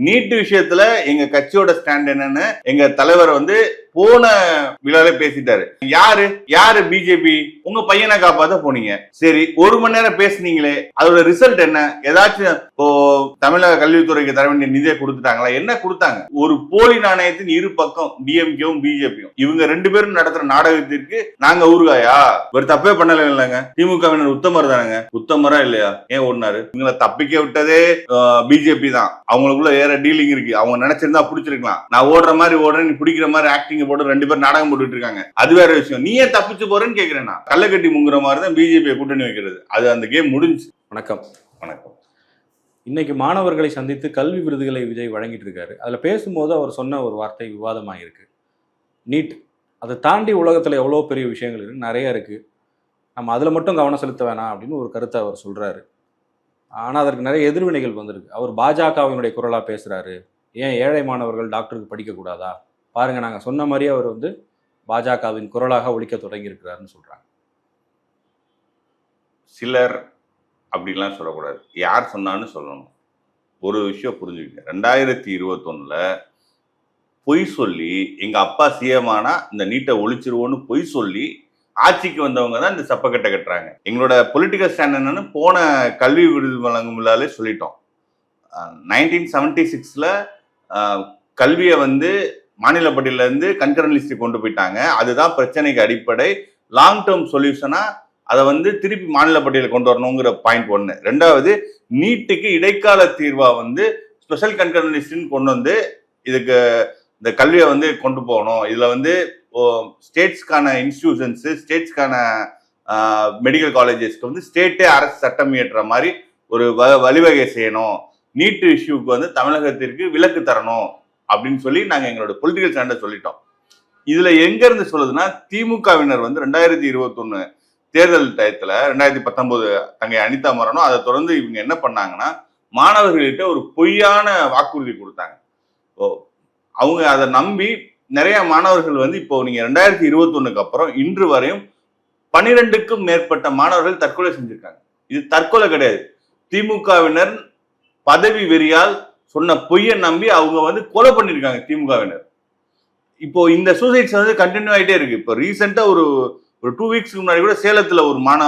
NEET விஷயத்துல எங்க கட்சியோட ஸ்டாண்ட் என்னன்னு எங்க தலைவர் வந்து போன விழால பேசிட்டாரு. யாரு? யாரு பிஜேபி உங்க பையனை காப்பாத்த போனீங்க. சரி ஒரு மணி நேரம் பேசுனீங்களே அதோட ரிசல்ட் என்ன? ஏதாச்சும் இப்போ தமிழக கல்வித்துறைக்கு தர வேண்டிய நிதியை கொடுத்துட்டாங்களா? என்ன கொடுத்தாங்க? ஒரு போலி நாணயத்தின் இரு பக்கம் டிஎம்கேவும் பிஜேபியும் இவங்க ரெண்டு பேரும் நடத்துற நாடகத்திற்கு நாங்க ஊருகாயா ஒரு தப்பே பண்ணல இல்லைங்க. திமுகவினர் உத்தமர் தானங்க. உத்தமரா இல்லையா? ஏன் ஓடினாரு? இவங்களை தப்பிக்க விட்டதே பிஜேபி தான். அவங்களுக்குள்ள வேற டீலிங் இருக்கு. அவங்க நினைச்சிருந்தா பிடிச்சிருக்கலாம். நான் ஓடுற மாதிரி ஓடுறேன் நீ பிடிக்கிற மாதிரி ஆக்டிங் போட்டு ரெண்டு பேரும் நாடகம் போட்டுட்டு இருக்காங்க. அது வேற விஷயம். நீ ஏன் தப்பிச்சு போறேன்னு கேக்குறேன் நான். கள்ளக்கட்டி முங்குற மாதிரி தான் பிஜேபி கூட்டணி வைக்கிறது. அது அந்த கேம் முடிஞ்சு. வணக்கம். வணக்கம். இன்னைக்கு மாணவர்களை சந்தித்து கல்வி விருதுகளை விஜய் வழங்கிட்டு இருக்காரு. அதில் பேசும்போது அவர் சொன்ன ஒரு வார்த்தை விவாதமாக இருக்கு நீட். அதை தாண்டி உலகத்தில் எவ்வளோ பெரிய விஷயங்கள் இருக்கு. நிறைய இருக்கு. நம்ம அதில் மட்டும் கவனம் செலுத்த வேணாம் அப்படின்னு ஒரு கருத்தை அவர் சொல்றாரு. ஆனால் அதற்கு நிறைய எதிர்வினைகள் வந்திருக்கு. அவர் பாஜகவினுடைய குரலாக பேசுறாரு. ஏன் ஏழை மாணவர்கள் டாக்டருக்கு படிக்கக்கூடாதா? பாருங்க நாங்கள் சொன்ன மாதிரியே அவர் வந்து பாஜகவின் குரலாக ஒழிக்க தொடங்கியிருக்கிறாருன்னு சொல்கிறாங்க சிலர் அப்படிலாம் சொல்லக்கூடாது. யார் சொன்னான்னு சொல்லணும். ஒரு விஷயம் புரிஞ்சுக்கங்க. ரெண்டாயிரத்தி இருபத்தொன்னில் பொய் சொல்லி எங்கள் அப்பா சிஎம் இந்த நீட்டை ஒழிச்சிருவோன்னு பொய் சொல்லி ஆட்சிக்கு வந்தவங்க தான் இந்த சப்பக்கட்டை கட்டுறாங்க. எங்களோட பொலிட்டிக்கல் ஸ்டாண்ட் என்னன்னு போன கல்வி விருது வழங்கும் விழாலே சொல்லிட்டோம். நைன்டீன் செவன்டி சிக்ஸில் கல்வியை வந்து மாநில பட்டியல கன்கரன் லிஸ்ட் கொண்டு போயிட்டாங்க. அதுதான் பிரச்சனைக்கு அடிப்படை. லாங் டேர்ம் சொல்யூஷனா அதை வந்து திருப்பி மாநில பட்டியலில் கொண்டு வரணுங்கிற பாயிண்ட் ஒன்று ரெண்டாவது நீட்டுக்கு இடைக்கால தீர்வா வந்து ஸ்பெஷல் கன்கரன் லிஸ்ட்னு கொண்டு வந்து இதுக்கு இந்த கல்வியை வந்து கொண்டு போகணும். இதில் வந்து ஸ்டேட்ஸ்க்கான இன்ஸ்டிடியூஷன்ஸு ஸ்டேட்ஸ்க்கான மெடிக்கல் காலேஜஸ்க்கு வந்து ஸ்டேட்டே அரசு சட்டம் இயற்ற மாதிரி ஒரு வ- வழிவகை செய்யணும். நீட்டு இஷ்யூக்கு வந்து தமிழகத்திற்கு விலக்கு தரணும். அப்படின்னு சொல்லி நாங்கள் எங்களோட பொலிட்டிக்கல் ஸ்டாண்டை சொல்லிட்டோம். இதுல எங்க இருந்து சொல்லுதுன்னா திமுகவினர் வந்து ரெண்டாயிரத்தி இருபத்தொன்னு தேர்தல் டயத்துல ரெண்டாயிரத்தி பத்தொன்பது தங்கை அனிதா மரணம் அதை தொடர்ந்து இவங்க என்ன பண்ணாங்கன்னா மாணவர்கள்கிட்ட ஒரு பொய்யான வாக்குறுதி கொடுத்தாங்க. ஓ அவங்க அதை நம்பி நிறைய மாணவர்கள் வந்து இப்போ நீங்க ரெண்டாயிரத்தி இருபத்தொன்னுக்கு அப்புறம் இன்று வரையும் பனிரெண்டுக்கும் மேற்பட்ட மாணவர்கள் தற்கொலை செஞ்சிருக்காங்க. இது தற்கொலை கிடையாது. திமுகவினர் பதவி வெறியால் சொன்ன பொய்யை நம்பி அவங்க வந்து கொலை பண்ணியிருக்காங்க திமுகவினர். இப்போ இந்த சூசைட்ஸ் வந்து கண்டினியூ ஆகிட்டே இருக்கு. இப்போ ரீசெண்டாக ஒரு ஒரு டூ வீக்ஸ்க்கு முன்னாடி கூட சேலத்தில் ஒரு மாண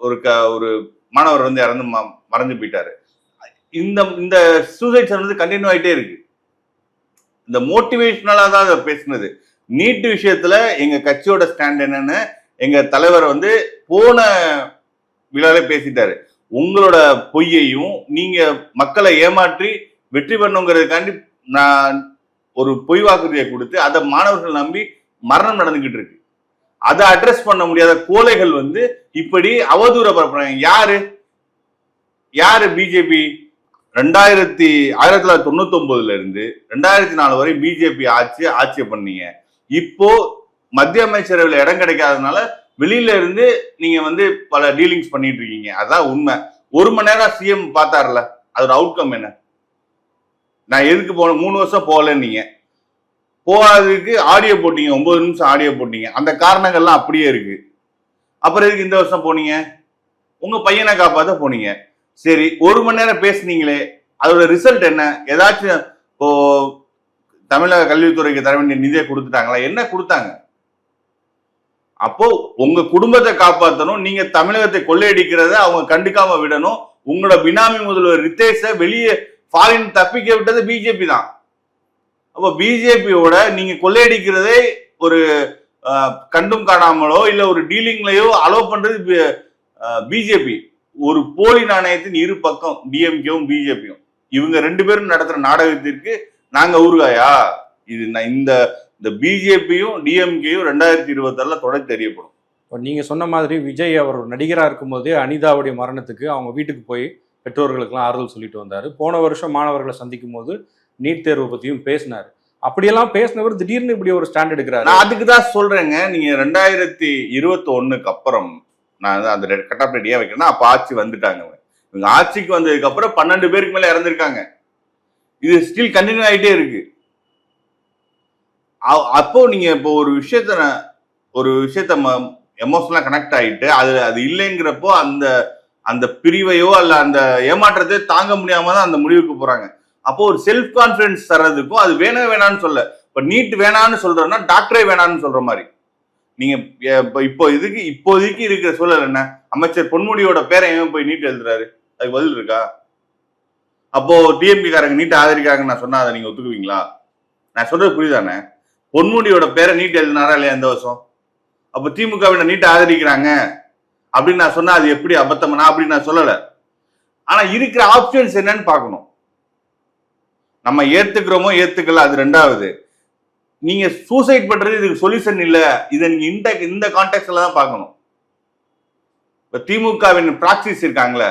ஒரு க ஒரு மாணவர் வந்து இறந்து ம- மறைஞ்சு போயிட்டாரு. இந்த இந்த சூசைட்ஸ் வந்து கண்டினியூ ஆகிட்டே இருக்கு. இந்த மோட்டிவேஷனலாக தான் அதை பேசுனது. நீட் விஷயத்துல எங்க கட்சியோட ஸ்டாண்ட் என்னன்னு எங்க தலைவர் வந்து போன விழாவில் பேசிட்டாரு. உங்களோட பொய்யையும் நீங்க மக்களை ஏமாற்றி வெற்றி பண்ணுங்கிறதுக்காண்டி நான் ஒரு பொய் வாக்குறுதியை கொடுத்து அதை மாணவர்கள் நம்பி மரணம் நடந்துகிட்டு இருக்கு. அதை அட்ரஸ் பண்ண முடியாத கோலைகள் வந்து இப்படி அவதூற பரப்புறாங்க. யாரு? யாரு பிஜேபி ரெண்டாயிரத்தி ஆயிரத்தி தொள்ளாயிரத்தி தொண்ணூத்தி ஒன்பதுல இருந்து ரெண்டாயிரத்தி நாலு வரை பிஜேபி ஆட்சி ஆட்சியை பண்ணீங்க. இப்போ மத்திய அமைச்சரவையில் இடம் கிடைக்காதனால வெளியில இருந்து நீங்க வந்து பல டீலிங்ஸ் பண்ணிட்டு இருக்கீங்க அதான் உண்மை. ஒரு மணி நேரம் சிஎம் பார்த்தாருல அதோட அவுட்கம் என்ன? நான் எதுக்கு போன மூணு வருஷம் போகலன்னு நீங்க. போகாததுக்கு ஆடியோ போட்டீங்க ஒன்பது நிமிஷம் ஆடியோ போட்டீங்க. அந்த காரணங்கள்லாம் அப்படியே இருக்கு. அப்புறம் எதுக்கு இந்த வருஷம் போனீங்க? உங்க பையனை காப்பாத்த போனீங்க. சரி ஒரு மணி நேரம் பேசுனீங்களே அதோட ரிசல்ட் என்ன? ஏதாச்சும் இப்போ தமிழக கல்வித்துறைக்கு தர வேண்டிய நிதியை கொடுத்துட்டாங்களா? என்ன கொடுத்தாங்க? அப்போ உங்க குடும்பத்தை காப்பாற்றணும் நீங்க தமிழகத்தை கொள்ளையடிக்கிறத அவங்க கண்டுக்காம விடணும். உங்களோட பினாமி முதல்வர் ரித்தேஷ வெளியே ஃபாரின் தப்பிக்க விட்டது பிஜேபி தான். அப்போ பிஜேபியோட நீங்க கொள்ளையடிக்கிறதே ஒரு கண்டும் காணாமலோ இல்ல ஒரு டீலிங்லயோ அலோவ் பண்றது பிஜேபி ஒரு போலி நாணயத்தின் இரு பக்கம் டிஎம்கேவும் பிஜேபியும் இவங்க ரெண்டு பேரும் நடத்துற நாடகத்திற்கு நாங்க ஊருகாயா இது நான் இந்த இந்த பிஜேபியும் டிஎம்கேயும் ரெண்டாயிரத்தி இருபத்தாறுல தொடர் தெரியப்படும். இப்போ நீங்கள் சொன்ன மாதிரி விஜய் அவர் நடிகராக இருக்கும்போதே அனிதாவுடைய மரணத்துக்கு அவங்க வீட்டுக்கு போய் பெற்றோர்களுக்கெல்லாம் ஆறுதல் சொல்லிட்டு வந்தார். போன வருஷம் மாணவர்களை சந்திக்கும் போது நீட் தேர்வு பற்றியும் பேசினார். அப்படியெல்லாம் பேசினவர் திடீர்னு இப்படி ஒரு ஸ்டாண்ட் எடுக்கிறாரு. நான் அதுக்கு தான் சொல்றேங்க. நீங்க ரெண்டாயிரத்தி இருபத்தி ஒண்ணுக்கு அப்புறம் நான் அந்த கட்டாப் ரெடியா வைக்கிறேன்னா அப்ப ஆட்சி வந்துட்டாங்க. இவங்க ஆட்சிக்கு வந்ததுக்கு அப்புறம் பன்னெண்டு பேருக்கு மேல இறந்திருக்காங்க. இது ஸ்டில் கண்டினியூ ஆயிட்டே இருக்கு. அ- அப்போ நீங்க இப்போ ஒரு விஷயத்த ஒரு விஷயத்த எமோஷனலா கனெக்ட் ஆயிட்டு அது அது இல்லைங்கிறப்போ அந்த அந்த பிரிவையோ அல்ல அந்த ஏமாற்றத்தை தாங்க முடியாம தான் அந்த முடிவுக்கு போறாங்க. அப்போ ஒரு செல்ஃப் கான்பிடன்ஸ் தர்றதுக்கும் அது வேணும் வேணான்னு சொல்ல. இப்ப நீட் வேணான்னு சொல்றோம்னா டாக்டரே வேணான்னு சொல்ற மாதிரி. நீங்க இப்போ இதுக்கு இப்போதைக்கு இருக்கிற சூழல் என்ன? அமைச்சர் பொன்முடியோட பேரை ஏன் போய் நீட் எழுதுறாரு? அதுக்கு பதில் இருக்கா? அப்போ டிஎம்பி காரங்க நீட் ஆதரிக்காங்க நான் சொன்னா அதை நீங்க ஒத்துக்குவீங்களா? நான் சொல்றது புரியுதானே? பொன்முடியோட பேரை நீட் எழுதினாரா இல்லையா இந்த வருஷம்? அப்போ திமுகவினர் நீட்டை ஆதரிக்கிறாங்க. அப்படின்னு நான் சொன்னா அது எப்படி அபத்தம்னா அப்படின்னு நான் சொல்லல. ஆனா இருக்கிற ஆப்ஷன்ஸ் என்னன்னு பார்க்கணும். நம்ம ஏத்துக்கிறோமோ ஏத்துக்கல அது ரெண்டாவது. நீங்க சூசைட் பண்றது இதுக்கு சொல்யூஷன் இல்ல. இதை நீங்கள் இந்த இந்த கான்டெக்ட்ல தான் பார்க்கணும். இப்ப திமுகவின் பிராக்சிஸ் இருக்காங்களே.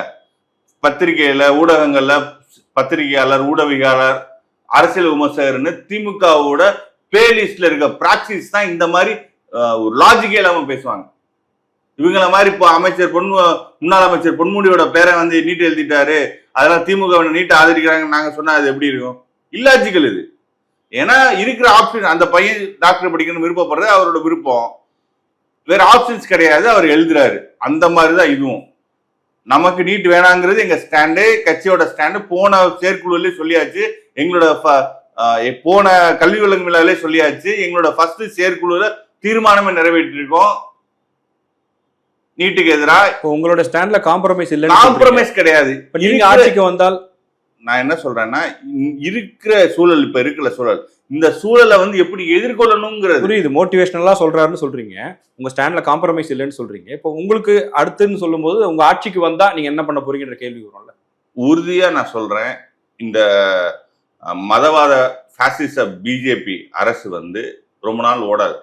பத்திரிகையில ஊடகங்கள்ல பத்திரிகையாளர் ஊடகவியாளர் அரசியல் விமர்சகர்னு திமுகவோட பிளேலிஸ்ட்ல இருக்க பிராக்சிஸ் தான் இந்த மாதிரி ஒரு லாஜிக்கே இல்லாம பேசுவாங்க. இவங்கள மாதிரி இப்போ அமைச்சர் பொன் முன்னாள் அமைச்சர் பொன்முடியோட பேரை வந்து நீட் எழுதிட்டாரு. அதெல்லாம் திமுக நீட் ஆதரிக்கிறாங்க நாங்க சொன்னா அது எப்படி இருக்கும்? இல்லாஜிக்கல் இது. ஏன்னா இருக்கிற ஆப்ஷன் அந்த பையன் டாக்டர் படிக்கணும்னு விருப்பப்படுறது அவரோட விருப்பம். வேற ஆப்ஷன்ஸ் கிடையாது அவர் எழுதுறாரு. அந்த மாதிரி தான் இதுவும். நமக்கு நீட் வேணாங்கிறது எங்க ஸ்டாண்டு கட்சியோட ஸ்டாண்டு போன செயற்குழுவிலே சொல்லியாச்சு. எங்களோட ஃப- போன கல்வி வழங்கும் விழாவிலே சொல்லியாச்சு. எங்களோட ஃபர்ஸ்ட் செயற்குழுல தீர்மானமே நிறைவேற்றிருக்கோம். நீட்டுக்கு எதிராக இப்போ உங்களோட ஸ்டாண்ட்ல காம்ப்ரமைஸ் சொல்றீங்க. காம்ப்ரமைஸ் கிடையாது. நீங்க ஆட்சிக்கு வந்தால்? நான் என்ன சொல்றேன்னா இருக்கிற சூழல் இப்ப இருக்கிற சூழல். இந்த சூழலை வந்து எப்படி எதிர்கொள்ளணுங்கிறது. புரியுது. மோட்டிவேஷனலா சொல்றாருன்னு சொல்றீங்க. உங்க ஸ்டாண்ட்ல காம்ப்ரமைஸ் இல்லைன்னு சொல்றீங்க. இப்போ உங்களுக்கு அடுத்துன்னு சொல்லும்போது உங்க ஆட்சிக்கு வந்தா நீங்க என்ன பண்ண போறீங்கன்ற கேள்வி வரும்ல. உறுதியா நான் சொல்றேன். இந்த மதவாத பாசிச பிஜேபி அரசு வந்து ரொம்ப நாள் ஓடாது.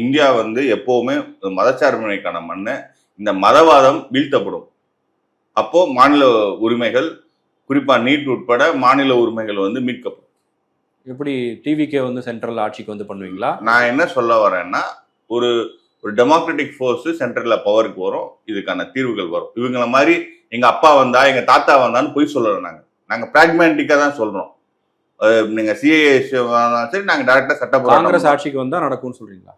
இந்தியா வந்து எப்பவுமே மதச்சார்பின்மைக்கான மண்ணு இந்த மதவாதம் வீழ்த்தப்படும். அப்போ மாநில உரிமைகள் குறிப்பா நீட் உட்பட மாநில உரிமைகள் வந்து மீட்கப்படும். எப்படி டிவிகே வந்து சென்ட்ரல் ஆட்சிக்கு வந்து பண்ணுவீங்களா? நான் என்ன சொல்ல வரேன்னா ஒரு ஒரு டெமோக்ராட்டிக் ஃபோர்ஸ் சென்ட்ரல்ல பவருக்கு வரும் இதுக்கான தீர்வுகள் வரும். இவங்கள மாதிரி எங்க அப்பா வந்தா எங்க தாத்தா வந்தான்னு போய் சொல்லல நாங்க. நாங்க பிராக்மேட்டிக்கா தான் சொல்றோம். அஹ் நீங்க சிஏஏ சரி நாங்க டைரக்டா சட்ட காங்கிரஸ் ஆட்சிக்கு வந்தா நடக்கும்னு சொல்றீங்களா?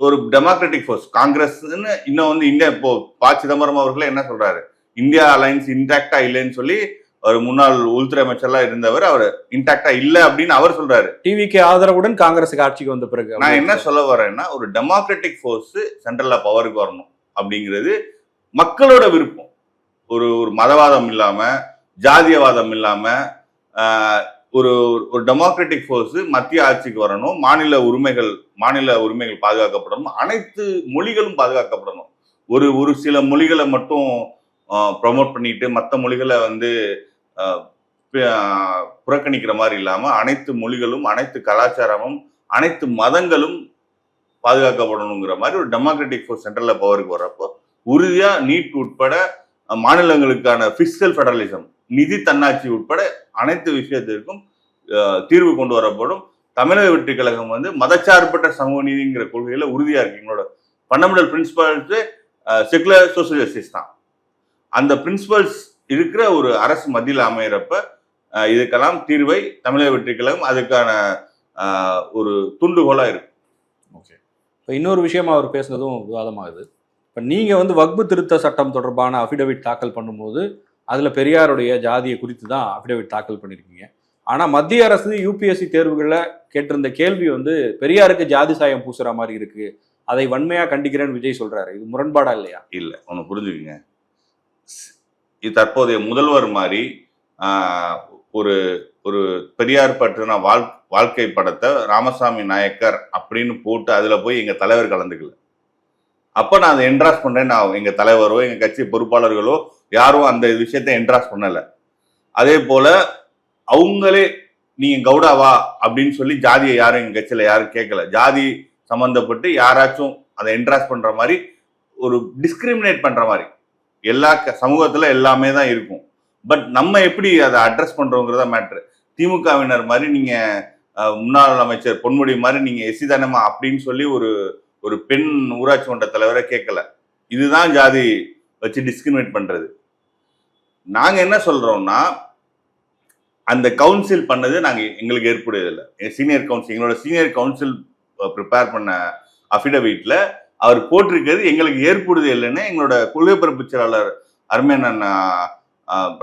ஒரு டெமோக்ராட்டிக் ஃபோர்ஸ் காங்கிரஸ்னு இன்னும் வந்து இந்தியா இப்போ ப சிதம்பரம் அவர்களே என்ன சொல்றாரு? இந்தியா அலைன்ஸ் இன்டாக்டா இல்லைன்னு சொல்லி ஒரு முன்னாள் உள்துறை அமைச்சர்லாம் இருந்தவர் அவர் இன்டாக்டா இல்ல அப்படின்னு அவர் சொல்றாரு. டிவிகே ஆதரவுடன் காங்கிரஸுக்கு ஆட்சிக்கு வந்த பிறகு நான் என்ன சொல்ல வரேன்னா ஒரு டெமோக்ராட்டிக் ஃபோர்ஸ் சென்ட்ரல்ல பவருக்கு வரணும் அப்படிங்கிறது மக்களோட விருப்பம். ஒரு ஒரு மதவாதம் இல்லாம ஜாதியவாதம் இல்லாம ஒரு ஒரு டெமோக்ராட்டிக் ஃபோர்ஸ் மத்திய ஆட்சிக்கு வரணும் மாநில உரிமைகள் மாநில உரிமைகள் பாதுகாக்கப்படணும் அனைத்து மொழிகளும் பாதுகாக்கப்படணும். ஒரு ஒரு சில மொழிகளை மட்டும் ப்ரமோட் பண்ணிட்டு மற்ற மொழிகளை வந்து புறக்கணிக்கிற மாதிரி இல்லாமல் அனைத்து மொழிகளும் அனைத்து கலாச்சாரமும் அனைத்து மதங்களும் பாதுகாக்கப்படணுங்கிற மாதிரி ஒரு டெமோக்ராட்டிக் ஃபோர்ஸ் சென்ட்ரலில் பவருக்கு வர்றப்போ உறுதியாக நீட் உட்பட மாநிலங்களுக்கான பிசிக்கல் ஃபெடரலிசம் நிதி தன்னாட்சி உட்பட அனைத்து விஷயத்திற்கும் தீர்வு கொண்டு வரப்படும். தமிழக வெற்றி கழகம் வந்து மதச்சார்பற்ற சமூக நீதிங்கிற கொள்கையில உறுதியா இருக்கு. எங்களோட fundamental principles secular social justice தான். அந்த பிரின்சிபல்ஸ் இருக்கிற ஒரு அரசு மத்தியில் அமையிறப்ப இதுக்கெல்லாம் தீர்வை தமிழக வெற்றி கழகம் அதுக்கான ஒரு துண்டுகோலா இருக்கும் ஓகே. இப்போ இன்னொரு விஷயம் அவர் பேசுனதும் விவாதமாகுது. இப்போ நீங்கள் வந்து வக்பு திருத்த சட்டம் தொடர்பான அஃபிடவிட் தாக்கல் பண்ணும்போது அதில் பெரியாருடைய ஜாதியை குறித்து தான் அஃபிடேவிட் தாக்கல் பண்ணியிருக்கீங்க ஆனால் மத்திய அரசு யூபிஎஸ்சி தேர்வுகளில் கேட்டிருந்த கேள்வி வந்து பெரியாருக்கு ஜாதி சாயம் பூசுற மாதிரி இருக்கு. அதை வன்மையாக கண்டிக்கிறேன்னு விஜய் சொல்றாரு. இது முரண்பாடா இல்லையா? இல்லை ஒன்று புரிஞ்சுக்கங்க. இது தற்போதைய முதல்வர் மாதிரி ஒரு ஒரு பெரியார் பற்றின வாழ் வாழ்க்கை படத்தை ராமசாமி நாயக்கர் அப்படின்னு போட்டு அதில் போய் எங்கள் தலைவர் கலந்துக்கல. அப்போ நான் அதை என்ட்ராஸ் பண்ணுறேன் நான் எங்கள் தலைவரோ எங்கள் கட்சி பொறுப்பாளர்களோ யாரும் அந்த விஷயத்தை என்ட்ராஸ் பண்ணலை. அதே போல அவங்களே நீங்க கவுடாவா அப்படின்னு சொல்லி ஜாதியை யாரும் எங்க கட்சியில யாரும் கேட்கல. ஜாதி சம்பந்தப்பட்டு யாராச்சும் அதை என்ட்ராஸ் பண்ற மாதிரி ஒரு டிஸ்கிரிமினேட் பண்ற மாதிரி. எல்லா க- சமூகத்துல எல்லாமே தான் இருக்கும். பட் நம்ம எப்படி அதை அட்ரஸ் பண்றோங்கிறத மேட்ரு திமுகவினர் மாதிரி நீங்க முன்னாள் அமைச்சர் பொன்முடி மாதிரி நீங்க எஸ்சி தானமா அப்படின்னு சொல்லி ஒரு ஒரு பெண் ஊராட்சி மன்ற தலைவரை கேட்கல. இதுதான் ஜாதி வச்சு டிஸ்கிரிமினேட் பண்றது. நாங்க என்ன சொல்றோம்னா அந்த கவுன்சில் பண்ணது நாங்க எங்களுக்கு ஏற்புடையதில்லை. சீனியர் கவுன்சில் எங்களோட சீனியர் கவுன்சில் ப்ரிப்பேர் பண்ண அஃபிடவிட்ல அவர் போட்டிருக்கிறது எங்களுக்கு ஏற்புடுது இல்லைன்னு எங்களோட கொள்கை பரப்பு செயலாளர் அருமையண்ணன்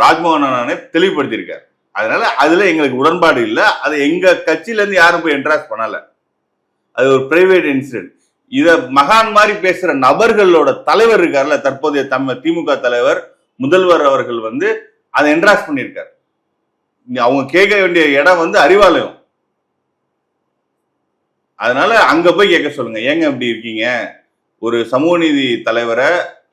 ராஜ்மோகன் அண்ணனே தெளிவுபடுத்தியிருக்கார். அதனால அதுல எங்களுக்கு உடன்பாடு இல்லை. அது எங்க கட்சியில இருந்து யாரும் போய் என்ட்ராஸ் பண்ணல. அது ஒரு பிரைவேட் இன்சிடென்ட் இத மகான் மாதிரி பேசுற நபர்களோட தலைவர் இருக்கார்ல தற்போதைய தம்ம திமுக தலைவர் முதல்வர் அவர்கள் வந்து அதை என்ட்ராஸ் பண்ணியிருக்காரு. அவங்க கேட்க வேண்டிய இடம் வந்து அறிவாலயம். அதனால அங்க போய் கேட்க சொல்லுங்க. ஏங்க இப்படி இருக்கீங்க? ஒரு சமூக நீதி தலைவரை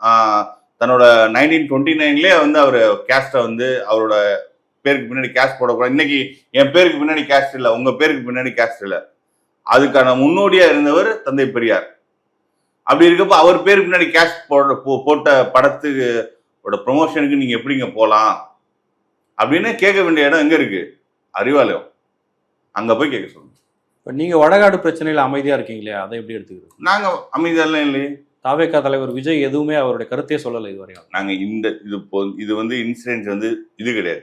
தன்னோட நைன்டீன் டுவெண்ட்டி நைன்லேயே வந்து அவர் கேஸ்ட்டை வந்து அவரோட பேருக்கு பின்னாடி கேஸ்ட் போடக்கூடாது. இன்னைக்கு என் பேருக்கு பின்னாடி கேஸ்ட் இல்லை உங்க பேருக்கு பின்னாடி கேஸ்ட் இல்லை. அதுக்கான முன்னோடியா இருந்தவர் தந்தை பெரியார். அப்படி இருக்கப்ப அவர் பேருக்கு பின்னாடி கேஸ்ட் போட போ- போட்ட படத்துக்கு ப்ரொமோஷனுக்கு நீங்க எப்படிங்க போலாம்? அப்படின்னு கேட்க வேண்டிய இடம் எங்க இருக்கு? அறிவாலயம். அங்க போய் கேட்க சொல்லுங்க. இப்போ நீங்கள் வடகாடு பிரச்சனையில் அமைதியாக இருக்கீங்களே அதை எப்படி எடுத்துக்கிறது? நாங்க அமைதியெல்லாம் இல்லையே. தாவேக்கா தலைவர் விஜய் எதுவுமே அவருடைய கருத்தே சொல்லலை இதுவரையும் நாங்க இந்த இது இது வந்து இன்சிடென்ட் வந்து இது கிடையாது.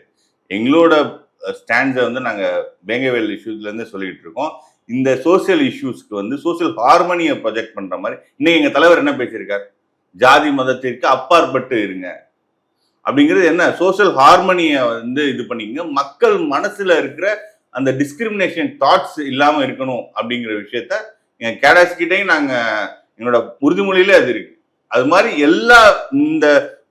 எங்களோட ஸ்டாண்ட்ஸை வந்து நாங்க வேங்கவேல் இஷ்யூஸ்ல இருந்து சொல்லிட்டு இருக்கோம். இந்த சோசியல் இஷ்யூஸ்க்கு வந்து சோசியல் ஹார்மனியை ப்ரொஜெக்ட் பண்ற மாதிரி இன்னைக்கு எங்க தலைவர் என்ன பேசியிருக்கார்? ஜாதி மதத்திற்கு அப்பாற்பட்டு இருங்க. அப்படிங்கிறது என்ன? சோசியல் ஹார்மனியை வந்து இது பண்ணிக்கங்க. மக்கள் மனசுல இருக்கிற அந்த டிஸ்கிரிமினேஷன் தாட்ஸ் இல்லாம இருக்கணும் அப்படிங்கிற விஷயத்த எங்கள் கேடாஸ் கிட்டையும் நாங்க எங்களோட உறுதிமொழியிலே அது இருக்கு. அது மாதிரி எல்லா இந்த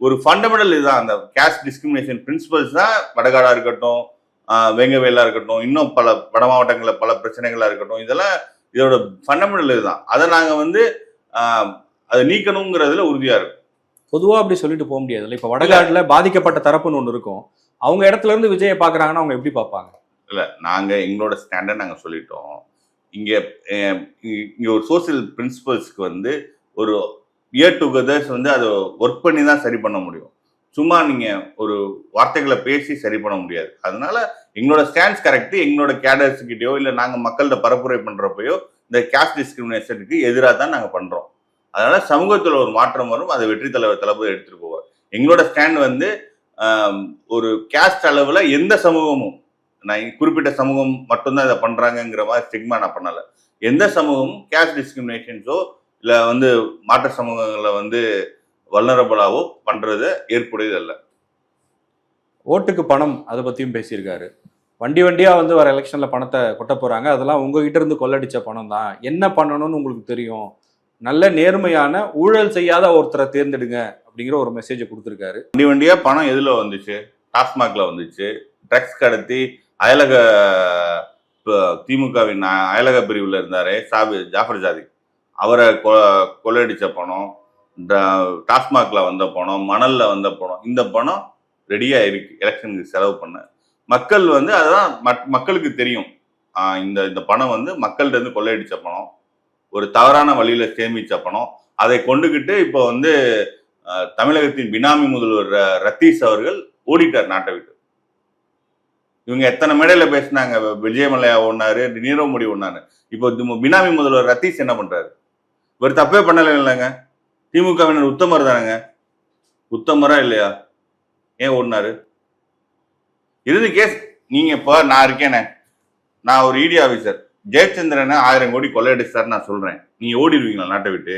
ஒரு ஃபண்டமெண்டல் இதுதான். அந்த கேஸ்ட் டிஸ்கிரிமினேஷன் பிரின்சிபல்ஸ் தான் வடகாடா இருக்கட்டும் வெங்கவேலாக வேங்கவேலா இருக்கட்டும் இன்னும் பல வட மாவட்டங்களில் பல பிரச்சனைகளா இருக்கட்டும் இதெல்லாம் இதோட ஃபண்டமெண்டல் இதுதான். அதை நாங்க வந்து அதை நீக்கணுங்கிறதுல உறுதியா இருக்கும். பொதுவாக அப்படி சொல்லிட்டு போக முடியாது இப்போ வடகாட்டில் பாதிக்கப்பட்ட தரப்புன்னு ஒன்று இருக்கும். அவங்க இடத்துல இருந்து விஜயை பார்க்குறாங்கன்னா அவங்க எப்படி பார்ப்பாங்க? இல்ல நாங்க எங்களோட ஸ்டாண்டர்ட் நாங்க சொல்லிட்டோம். இங்க இங்க ஒரு சோசியல் பிரின்சிபல்ஸ்க்கு வந்து ஒரு இயர் டுகெதர்ஸ் வந்து அதை ஒர்க் பண்ணி தான் சரி பண்ண முடியும். சும்மா நீங்க ஒரு வார்த்தைகளை பேசி சரி பண்ண முடியாது. அதனால எங்களோட ஸ்டாண்ட்ஸ் கரெக்ட் எங்களோட கேடர்ஸ் கிட்டயோ இல்ல நாங்க மக்கள்கிட்ட பரப்புரை பண்றப்பயோ இந்த கேஸ்ட் டிஸ்கிரிமினேஷனுக்கு எதிராக தான் நாங்க பண்றோம். அதனால சமூகத்துல ஒரு மாற்றம் வரும். அதை வெற்றி தலைவர் தளபதி எடுத்துட்டு போவார். எங்களோட ஸ்டாண்ட் வந்து ஒரு கேஸ்ட் அளவுல எந்த சமூகமும் நான் குறிப்பிட்ட சமூகம் மட்டும்தான் இதை பண்ணுறாங்கங்கிற மாதிரி ஸ்டிக்மா நான் பண்ணல. எந்த சமூகமும் கேஸ்ட் டிஸ்கிரிமினேஷன்ஸோ இல்ல வந்து மாற்று சமூகங்களை வந்து வல்லரபலாவோ பண்றது ஏற்புடையது அல்ல ஓட்டுக்கு பணம் அதை பற்றியும் பேசியிருக்காரு. வண்டி வண்டியாக வந்து வர எலெக்ஷனில் பணத்தை கொட்ட போகிறாங்க அதெல்லாம் உங்ககிட்ட இருந்து கொள்ளடிச்ச பணம் தான் என்ன பண்ணணும்னு உங்களுக்கு தெரியும்? நல்ல நேர்மையான ஊழல் செய்யாத ஒருத்தரை தேர்ந்தெடுங்க அப்படிங்கிற ஒரு மெசேஜை கொடுத்துருக்காரு. வண்டி வண்டியா பணம் எதுல வந்துச்சு? டாஸ்மாக்ல வந்துச்சு. ட்ரக்ஸ் கடத்தி அயலக திமுகவின் அயலக பிரிவில் இருந்தார் சாபி ஜாஃபர் ஜாதி. அவரை கொ- கொள்ளையடித்த பணம் ட- டாஸ்மாக்ல வந்த பணம் மணல்ல வந்த பணம் இந்த பணம் ரெடியா இருக்கு. எலெக்ஷனுக்கு செலவு பண்ண. மக்கள் வந்து அதான் மக்- மக்களுக்கு தெரியும். இந்த இந்த பணம் வந்து மக்கள்கிட்ட இருந்து கொள்ளையடிச்ச பணம். ஒரு தவறான வழியில சேமிச்ச பணம். அதை கொண்டுகிட்டு இப்போ வந்து தமிழகத்தின் பினாமி முதல்வர் ர- ரத்தீஷ் அவர்கள் ஓடிட்டார் நாட்டை விட்டு. இவங்க எத்தனை மேடையில பேசினாங்க விஜயமலையா ஒன்னாரு நீரவ் மோடி ஒன்னாரு இப்போ பினாமி முதல்வர் ரத்தீஷ் என்ன பண்றாரு? இவர் தப்பே பண்ணலை இல்லைங்க. திமுகவினர் உத்தமர் தானேங்க. உத்தமரா இல்லையா? ஏன் ஓடினாரு இறுதி கேஸ் நீங்க இப்போ நான் இருக்கேனே. நான் ஒரு இடி ஆபீசர் ஜெயச்சந்திரனை ஆயிரம் கோடி கொள்ளையடிச்சார் நான் சொல்றேன். நீங்க ஓடிடுவீங்களா நாட்டை விட்டு?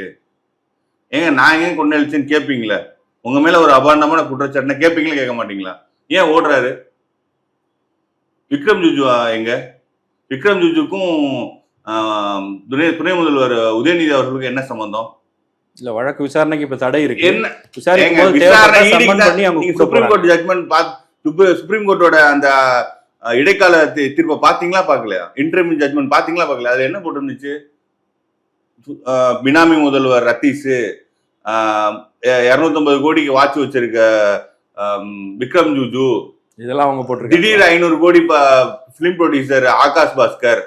ஏங்க நான் ஏன் கொண்டழிச்சேன்னு கேட்பீங்களே உங்க மேல ஒரு அபாண்டமான குற்றச்சாட்டுனா கேட்பீங்களா கேட்க மாட்டீங்களா? ஏன் ஓடுறாரு? விக்ரம் ஜுஜு எங்க? விக்ரம் ஜுஜுக்கும் துணை துணை முதல்வர் உதயநிதி அவர்களுக்கும் என்ன சம்பந்தம்? இல்ல வழக்கு விசாரணைக்கு இப்ப தடை இருக்கு. என்ன? விசாரணை சுப்ரீம். கோர்ட் ஜட்மெண்ட் சுப்ரீம் கோர்ட்டோட அந்த இடைக்கால தீர்ப்பை பாத்தீங்களா பாக்கலையா இன்டர்மின் ஜட்மெண்ட் பாத்தீங்களா பாக்கல அதுல என்ன போட்டிருந்துச்சு? பினாமி முதல்வர் ரத்தீஷ் இருநூத்தொன்பது கோடிக்கு வாட்ச் வச்சிருக்க விக்ரம் ஜூஜு இதெல்லாம் அவங்க போட்டிருக்காங்க. திடீர் ஐநூறு கோடி பிலிம் ப்ரொடியூசர் ஆகாஷ் பாஸ்கர்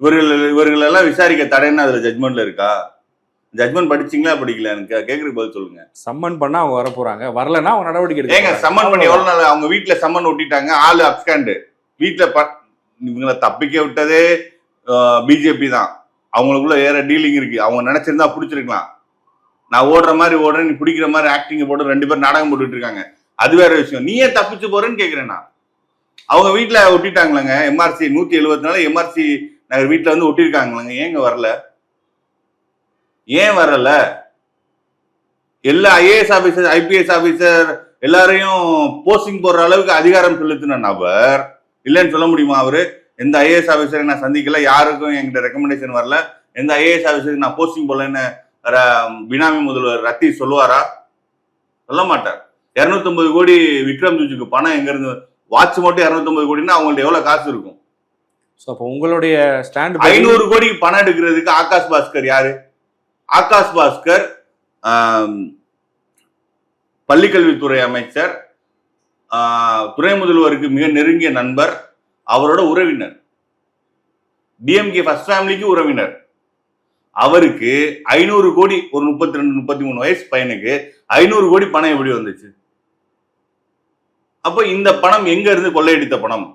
இவர்கள் இவர்கள் எல்லாம் விசாரிக்க தடைன்னு அதுல ஜட்மெண்ட்ல இருக்கா? ஜட்மெண்ட் படிச்சீங்களா? படிக்கல. எனக்கு கேக்குறதுக்கு பதில் சொல்லுங்க. சம்மன் பண்ணா அவங்க வர போறாங்க வரலன்னா அவங்க நடவடிக்கை எடுக்க. சம்மன் பண்ணி. எவ்வளவு நாள் அவங்க வீட்டுல சம்மன் ஒட்டிட்டாங்க? ஆளு அப்ஸ்காண்டு வீட்டுல ப- இவங்களை தப்பிக்க விட்டதே பிஜேபி தான். அவங்களுக்குள்ள வேற டீலிங் இருக்கு. அவங்க நினைச்சிருந்தா பிடிச்சிருக்கலாம். நான் ஓடுற மாதிரி ஓடுறேன் நீ பிடிக்கிற மாதிரி ஆக்டிங் போட்டு ரெண்டு பேரும் நாடகம் போட்டுட்டு இருக்காங்க. அது வேற விஷயம். நீ ஏன் தப்பிச்சு போறேன்னு கேக்குறேன் நான். அவங்க வீட்டுல ஒட்டிட்டாங்களாங்க. எம்ஆர்சி நூத்தி எழுபத்தி நாலு எம்ஆர்சி நகர் வீட்டுல வந்து ஒட்டிருக்காங்களாங்க ஏங்க வரல? ஏன் வரல? எல்லா ஐஏஎஸ் ஆபீசர் ஐபிஎஸ் ஆபீசர் எல்லாரையும் போஸ்டிங் போடுற அளவுக்கு அதிகாரம் செலுத்தின நபர் இல்லைன்னு சொல்ல முடியுமா அவரு? எந்த ஐஏஎஸ் ஆஃபீஸரை நான் சந்திக்கல யாருக்கும் என்கிட்ட ரெக்கமெண்டேஷன் வரல. எந்த ஐஏஎஸ் ஆஃபீஸருக்கு நான் போஸ்டிங் போடலன்னு பினாமி முதல்வர் ரத்தி சொல்லுவாரா? சொல்ல மாட்டார். 250 கோடி விக்ரம் ஜூஜுக்கு பணம் எங்க இருந்து வாட்ச் மட்டும் 250 கோடின்னா அவங்கள்ட்ட எவ்வளவு காசு இருக்கும்? ஸோ அப்போ உங்களுடைய ஸ்டாண்ட் ஐநூறு கோடிக்கு பணம் எடுக்கிறதுக்கு ஆகாஷ் பாஸ்கர் யாரு? ஆகாஷ் பாஸ்கர் பள்ளிக்கல்வித்துறை அமைச்சர் துணை முதல்வருக்கு மிக நெருங்கிய நண்பர் அவரோட உறவினர். டிஎம்கே ஃபர்ஸ்ட் ஃபேமிலிக்கு உறவினர். அவருக்கு ஐநூறு கோடி ஒரு முப்பத்தி ரெண்டு முப்பத்தி மூணு வயசு பையனுக்கு ஐநூறு கோடி பணம் எப்படி வந்துச்சு? அப்ப இந்த பணம் எங்க இருந்து கொள்ளையடித்த பணம்?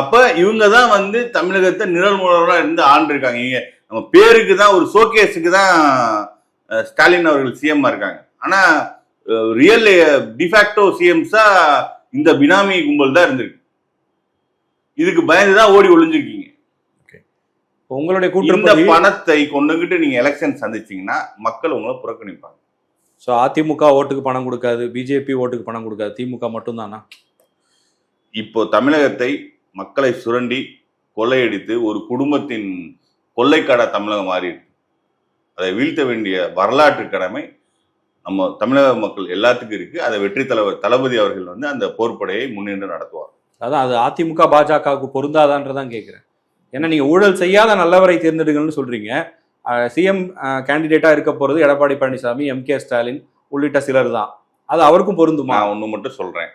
அப்ப இவங்க தான் வந்து தமிழகத்தை நிழல் மூலவராக இருந்து ஆண்டிருக்காங்க. இங்கே நம்ம பேருக்கு தான் ஒரு ஷோகேஸுக்கு தான் ஸ்டாலின் அவர்கள் சிஎம் இருக்காங்க. ஆனா ரியல் டிஃபாக்டோ சிஎம்ஸா இந்த பினாமி கும்பல் தான் இருந்திருக்கு. இதுக்கு பயந்து தான் ஓடி ஒளிஞ்சிருக்கீங்க. உங்களுடைய இந்த கூற்றுப்படி பணத்தை கொண்டுகிட்டு நீங்க எலெக்ஷன் சந்திச்சீங்கன்னா மக்கள் உங்களை புறக்கணிப்பாங்க. ஸோ அதிமுக ஓட்டுக்கு பணம் கொடுக்காது பிஜேபி ஓட்டுக்கு பணம் கொடுக்காது திமுக மட்டும்தானா? இப்போ தமிழகத்தை மக்களை சுரண்டி கொள்ளையடித்து ஒரு குடும்பத்தின் கொள்ளைக்காடா தமிழகம் மாறி இருக்கு. அதை வீழ்த்த வேண்டிய வரலாற்று கடமை நம்ம தமிழக மக்கள் எல்லாத்துக்கும் இருக்கு. அதை வெற்றி தலைவர் தளபதி அவர்கள் வந்து அந்த போர்ப்படையை முன்னின்று நடத்துவார். அதான் அது அதிமுக பாஜகவுக்கு பொருந்தாதான்றதான் கேட்குறேன் ஏன்னா நீங்க ஊழல் செய்யாத நல்லவரை தேர்ந்தெடுங்கன்னு சொல்றீங்க. சிஎம் கேண்டிடேட்டா இருக்க போறது எடப்பாடி பழனிசாமி எம் கே ஸ்டாலின் உள்ளிட்ட சிலர் தான் அது அவருக்கும் பொருந்துமா? நான் ஒன்று மட்டும் சொல்றேன்.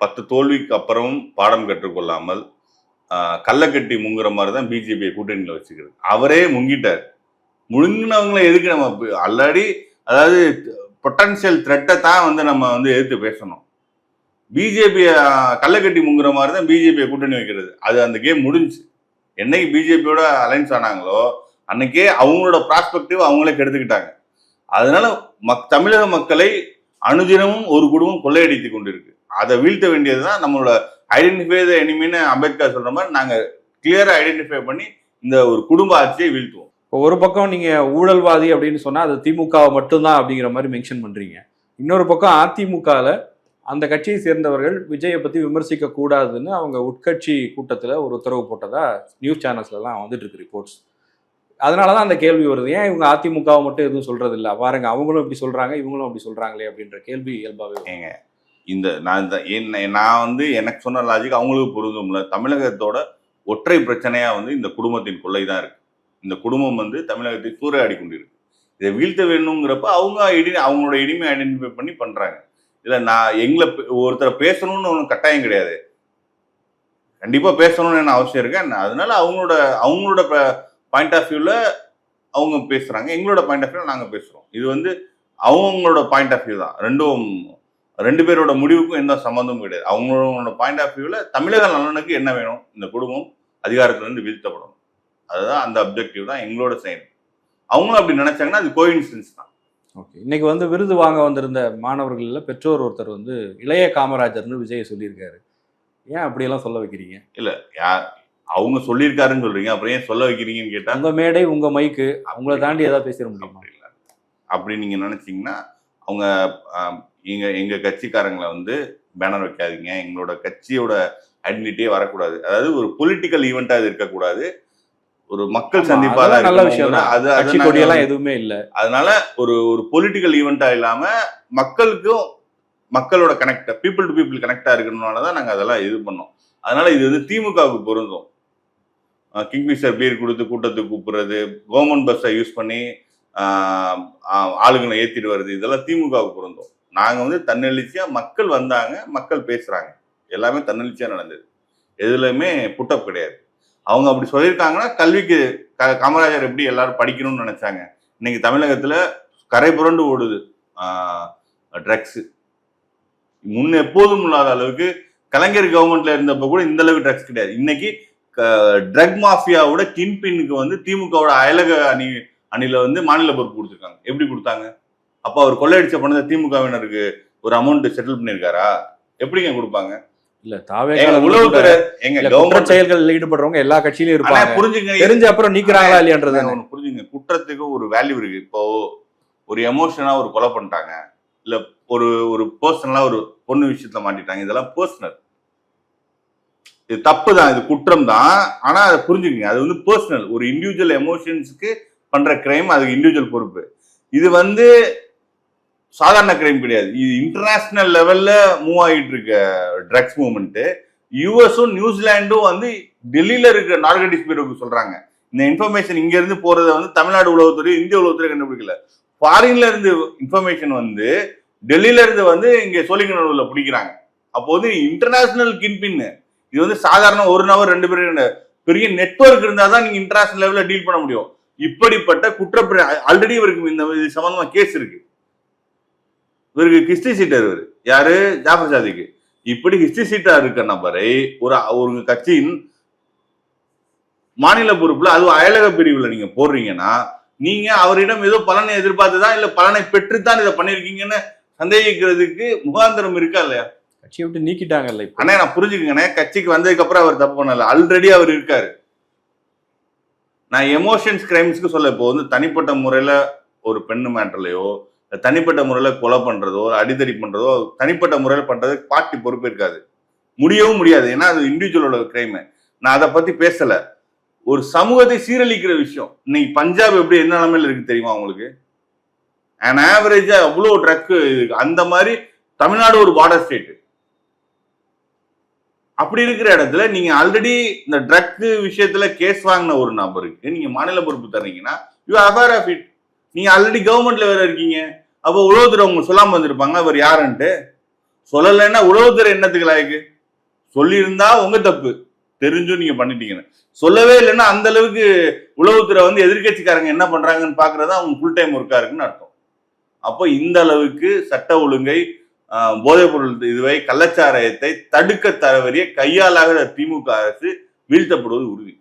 பத்து தோல்விக்கு அப்புறமும் பாடம் கற்றுக்கொள்ளாமல் கள்ளக்கட்டி முங்குற மாதிரி தான் பிஜேபியை கூட்டணியில் வச்சுக்கிறது அவரே முங்கிட்டார். முழுங்கினவங்கள எதுக்கு நம்ம ஆல்ரெடி அதாவது பொட்டன்ஷியல் த்ரெட்டை தான் வந்து நம்ம வந்து எதிர்த்து பேசணும். பிஜேபியை கள்ளக்கட்டி முங்குற மாதிரி தான் பிஜேபியை கூட்டணி வைக்கிறது. அது அந்த கேம் முடிஞ்சுச்சு. என்னைக்கு பிஜேபியோட அலைன்ஸ் ஆனாங்களோ அன்னைக்கே அவங்களோட ப்ராஸ்பெக்டிவ் அவங்களே கெடுத்துக்கிட்டாங்க. அதனால மக் தமிழக மக்களை அனுதினமும் ஒரு குடும்பம் கொள்ளையடித்து கொண்டிருக்கு. அதை வீழ்த்த வேண்டியது தான் நம்மளோட ஐடென்டிஃபை த எனிமின்னு அம்பேத்கர் சொல்ற மாதிரி நாங்க கிளியரா ஐடென்டிஃபை பண்ணி இந்த ஒரு குடும்ப ஆட்சியை வீழ்த்துவோம். இப்போ ஒரு பக்கம் நீங்க ஊழல்வாதி அப்படின்னு சொன்னா அது திமுகவை மட்டும்தான் அப்படிங்கிற மாதிரி மென்ஷன் பண்றீங்க. இன்னொரு பக்கம் அதிமுகல அந்த கட்சியை சேர்ந்தவர்கள் விஜயை பத்தி விமர்சிக்க கூடாதுன்னு அவங்க உட்கட்சி கூட்டத்துல ஒரு உத்தரவு போட்டதா நியூஸ் சேனல்ஸ்ல எல்லாம் வந்துட்டு இருக்கு ரிப்போர்ட்ஸ் அதனாலதான் அந்த கேள்வி வருது. ஏன் இவங்க அதிமுகவை மட்டும் எதுவும் சொல்றது இல்ல பாருங்க அவங்களும் இப்படி சொல்றாங்க இவங்களும் அப்படி சொல்றாங்களே அப்படின்ற கேள்வி இயல்பாவே வரும். இந்த நான் என்ன- நான் வந்து எனக்கு சொன்ன லாஜிக் அவங்களுக்கு பொருந்தும்ல தமிழகத்தோட ஒற்றை பிரச்சனையா வந்து இந்த குடும்பத்தின் கொள்ளை தான் இருக்கு. இந்த குடும்பம் வந்து தமிழகத்தை சூறையாடி கொண்டிருக்கு இதை வீழ்த்த வேணுங்கிறப்ப அவங்க இடி அவங்களோட இனிமை ஐடென்டிஃபை பண்ணி பண்றாங்க. இல்ல நான் எங்களை ஒருத்தரை பேசணும்னு ஒன்றும் கட்டாயம் கிடையாது. கண்டிப்பா பேசணும்னு என்ன அவசியம் இருக்கேன் அதனால அவங்களோட அவங்களோட பாயிண்ட் ஆஃப் வியூல அவங்க பேசுறாங்க. எங்களோட பாயிண்ட் ஆஃப் வியூல நாங்க பேசுறோம். இது வந்து அவங்களோட பாயிண்ட் ஆஃப் வியூ தான். ரெண்டும் ரெண்டு பேரோட முடிவுக்கும் எந்த சம்மந்தமும் கிடையாது. அவங்களோட பாயிண்ட் ஆஃப் வியூல தமிழக நலனுக்கு என்ன வேணும்? இந்த குடும்பம் அதிகாரத்திலிருந்து வீழ்த்தப்படணும் அதுதான் அந்த அப்ஜெக்டிவ் தான் எங்களோட செயல். அவங்களும் அப்படி நினைச்சாங்கன்னா அது கோயின்சிடன்ஸ் தான். ஓகே இன்னைக்கு வந்து விருது வாங்க வந்திருந்த மாணவர்கள்ல பெற்றோர் ஒருத்தர் வந்து இளைய காமராஜர்னு விஜய் சொல்லியிருக்காரு. ஏன் அப்படியெல்லாம் சொல்ல வைக்கிறீங்க? யா- அவங்க சொல்லியிருக்காருன்னு சொல்றீங்க. அப்புறம் ஏன் சொல்ல வைக்கிறீங்கன்னு கேட்டா உங்க மேடை உங்க மைக்கு உங்களை தாண்டி ஏதாவது பேசிட முடியுமா? அப்படி இல்லை. அப்படி நீங்க நினைச்சீங்கன்னா அவங்க எங்க எங்க கட்சிக்காரங்களை வந்து பேனர் வைக்காதீங்க. எங்களோட கட்சியோட ஐடென்டிட்டியே வரக்கூடாது. அதாவது ஒரு பொலிட்டிக்கல் ஈவெண்டா இது இருக்கக்கூடாது. ஒரு மக்கள் சந்திப்பா நல்ல விஷயம் அது அது கட்சி கொடியெல்லாம் எதுவுமே இல்ல. அதனால ஒரு ஒரு பொலிட்டிக்கல் ஈவெண்டா இல்லாம மக்களுக்கும் மக்களோட கனெக்ட் பீப்புள் டு பீப்புள் கனெக்டா இருக்கணும்னால தான் நாங்க அதெல்லாம் இது பண்ணோம். அதனால இது வந்து திமுகவுக்கு பொருந்தும். கிங்ஃபிஷர் பீர் கொடுத்து கூட்டத்துக்கு கூப்பிடுறது கவர்மெண்ட் பஸ்ஸை யூஸ் பண்ணி ஆளுங்களை ஏத்திட்டு வருது இதெல்லாம் திமுகவுக்கு பொருந்தும். நாங்கள் வந்து தன்னெழுச்சியாக மக்கள் வந்தாங்க மக்கள் பேசுகிறாங்க எல்லாமே தன்னெழுச்சியாக நடந்தது. எதுலையுமே புட்டப் கிடையாது. அவங்க அப்படி சொல்லியிருக்காங்கன்னா கல்விக்கு க- காமராஜர் எப்படி எல்லாரும் படிக்கணும்னு நினைச்சாங்க. இன்னைக்கு தமிழகத்தில் கரை புரண்டு ஓடுது. ட்ரக்ஸு முன்ன எப்போதும் இல்லாத அளவுக்கு கலைஞர் கவர்மெண்ட்ல இருந்தப்போ கூட இந்த அளவுக்கு ட்ரக்ஸ் கிடையாது. இன்னைக்கு ட்ரக் மாஃபியாவோட கின்பின்னுக்கு வந்து திமுகவோட அயலக அணி அணில வந்து மாநில பொறுப்பு கொடுத்துருக்காங்க. எப்படி கொடுத்தாங்க? அப்ப அவர் கொள்ளையடிச்ச பணத்தை திமுகவினருக்கு ஒரு அமௌண்ட் செட்டில் பண்ணியிருக்காரா? எப்படிங்க கொடுப்பாங்க? இல்ல தாவே உளவுத்துறை எங்க கவர்மெண்ட் செயல்கள் ஈடுபடுறவங்க எல்லா கட்சியிலும் இருப்பாங்க. புரிஞ்சுங்க. தெரிஞ்ச அப்புறம் நீக்கிறாங்களா இல்லையான்றது ஒண்ணு புரிஞ்சுங்க. குற்றத்துக்கு ஒரு வேல்யூ இருக்கு. இப்போ ஒரு எமோஷனா ஒரு கொலை பண்ணிட்டாங்க. இல்ல ஒரு ஒரு பர்சனலா ஒரு பொண்ணு விஷயத்துல மாட்டிட்டாங்க. இதெல்லாம் பர்சனல் இது தப்பு தான் இது குற்றம் தான் ஆனா அதை புரிஞ்சுக்கங்க. அது வந்து பர்சனல் ஒரு இண்டிவிஜுவல் எமோஷன்ஸ்க்கு பண்ற கிரைம் அது இண்டிவிஜுவல் பொறுப்பு. இது வந்து சாதாரண கிரைம் கிடையாது. இது இன்டர்நேஷனல் லெவல்ல மூவ் ஆகிட்டு இருக்க ட்ரக்ஸ் மூவ்மெண்ட்டு யூஎஸும் நியூசிலாண்டும் வந்து டெல்லியில இருக்கிற நார்கட்டிஸ் பீரோக்கு சொல்றாங்க. இந்த இன்ஃபர்மேஷன் இங்க இருந்து வந்து தமிழ்நாடு உளவுத்துறை இந்திய உளவுத்துறை கண்டுபிடிக்கல. ஃபாரின்ல இருந்து இன்ஃபர்மேஷன் வந்து டெல்லியில இருந்து வந்து இங்க சோழிங்கநல்லூர்ல பிடிக்கிறாங்க. அப்போ வந்து இன்டர்நேஷனல் கின்பின் இது வந்து சாதாரண ஒரு நபர் ரெண்டு பேர் பெரிய நெட்வொர்க் இருந்தா தான் நீங்க இன்டர்நேஷனல் லெவல்ல டீல் பண்ண முடியும். இப்படிப்பட்ட குற்றப்பிர ஆல்ரெடி இவருக்கு இந்த இது சம்பந்தமா கேஸ் இருக்கு. இவருக்கு ஹிஸ்டரி சீட்டர் இவர். யாரு? ஜாஃபர் சாதிக்கு. இப்படி ஹிஸ்டரி சீட்டா இருக்க நபரை ஒரு ஒரு கட்சியின் மாநில பொறுப்புல அதுவும் அயலக பிரிவுல நீங்க போடுறீங்கன்னா நீங்க அவரிடம் ஏதோ பலனை எதிர்பார்த்து தான் இல்ல பலனை பெற்றுத்தான் இதை பண்ணிருக்கீங்கன்னு சந்தேகிக்கிறதுக்கு முகாந்திரம் இருக்கா இல்லையா? கட்சியை விட்டு நீக்கிட்டாங்கல்ல அண்ணே நான் புரிஞ்சுக்கங்கண்ணே. கட்சிக்கு வந்ததுக்கு அப்புறம் அவர் தப்பு பண்ணல. ஆல்ரெடி அவர் இருக்காரு. நான் எமோஷன்ஸ் கிரைம்ஸ்க்கு சொல்ல இப்போ வந்து தனிப்பட்ட முறையில ஒரு பெண்ணு மேட்டர்லயோ தனிப்பட்ட முறையில் கொலை பண்ணுறதோ அடித்தடி பண்ணுறதோ தனிப்பட்ட முறையில் பண்ணுறது பார்ட்டி பொறுப்பு இருக்காது. முடியவும் முடியாது. ஏன்னா அது இண்டிவிஜுவலோட கிரைமு நான் அதை பற்றி பேசலை. ஒரு சமூகத்தை சீரழிக்கிற விஷயம். இன்னைக்கு பஞ்சாப் எப்படி என்ன நிலைமையில இருக்கு தெரியுமா உங்களுக்கு? அண்ட் ஆவரேஜா அவ்வளோ ட்ரக்கு அந்த மாதிரி தமிழ்நாடு ஒரு பார்டர் ஸ்டேட் அப்படி இருக்கிற இடத்துல நீங்க ஆல்ரெடி இந்த ட்ரக்கு விஷயத்துல கேஸ் வாங்கின ஒரு நபருக்கு நீங்க மாநில பொறுப்பு தர்றீங்கன்னா யூ அவேர் ஆஃப் இட் நீங்க ஆல்ரெடி கவர்மெண்ட்ல வேற இருக்கீங்க. அப்போ உழவுத்துறை அவங்க சொல்லாம வந்திருப்பாங்க அவர் யாருன்ட்டு? சொல்லலைன்னா உழவுத்துறை என்னத்துக்கு லாய்க்கு? சொல்லியிருந்தா உங்க தப்பு. தெரிஞ்சும் நீங்க பண்ணிட்டீங்கன்னு சொல்லவே இல்லைன்னா அந்த அளவுக்கு உளவுத்துறை வந்து எதிர்க்கட்சிக்காரங்க என்ன பண்றாங்கன்னு பாக்குறதா அவங்க ஃபுல் டைம் ஒர்க்கா இருக்குன்னு அர்த்தம். அப்போ இந்த அளவுக்கு சட்ட ஒழுங்கை போதைப் பொருள் இதுவை கள்ளச்சாராயத்தை தடுக்க தரவறிய கையாலாக திமுக அரசு வீழ்த்தப்படுவது உறுதி.